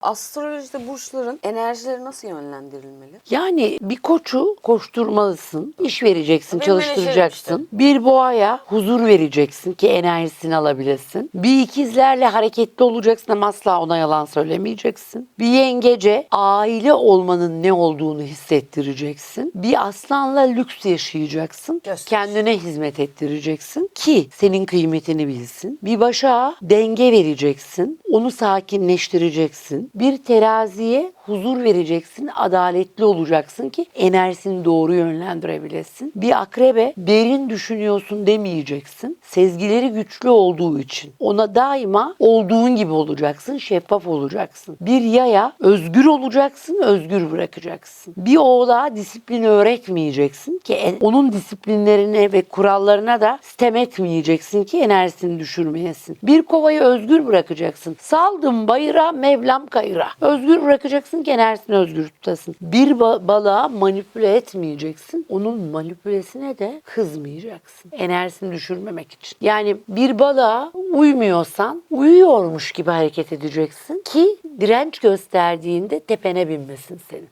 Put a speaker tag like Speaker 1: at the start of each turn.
Speaker 1: Astrolojide burçların enerjileri nasıl yönlendirilmeli?
Speaker 2: Yani bir koçu koşturmalısın, iş vereceksin,
Speaker 1: Benim
Speaker 2: çalıştıracaksın. Bir boğaya huzur vereceksin ki enerjisini alabilesin. Bir ikizlerle hareketli olacaksın ama asla ona yalan söylemeyeceksin. Bir yengece aile olmanın ne olduğunu hissettireceksin. Bir aslanla lüks yaşayacaksın.
Speaker 1: Göster.
Speaker 2: Kendine hizmet ettireceksin ki senin kıymetini bilsin. Bir başa denge vereceksin. Onu sakinleştireceksin. Bir teraziye huzur vereceksin. Adaletli olacaksın ki enerjisini doğru yönlendirebilesin. Bir akrebe derin düşünüyorsun demeyeceksin. Sezgileri güçlü olduğu için. Ona daima olduğun gibi olacaksın. Şeffaf olacaksın. Bir yaya özgür olacaksın. Özgür bırakacaksın. Bir oğlağa disiplin öğretmeyeceksin ki onun disiplinlerine ve kurallarına da sitem etmeyeceksin ki enerjisini düşürmeyesin. Bir kovayı özgür bırakacaksın. Saldım bayıra Mevlam kayıra. Özgür bırakacaksın ki enerjisini özgür tutasın. Bir ba- balığa manipüle etmeyeceksin. Onun manipülesine de kızmayacaksın. Enerjisini düşürmemek için. Yani bir balığa uymuyorsan uyuyormuş gibi hareket edeceksin ki direnç gösterdiğinde tepene binmesin senin.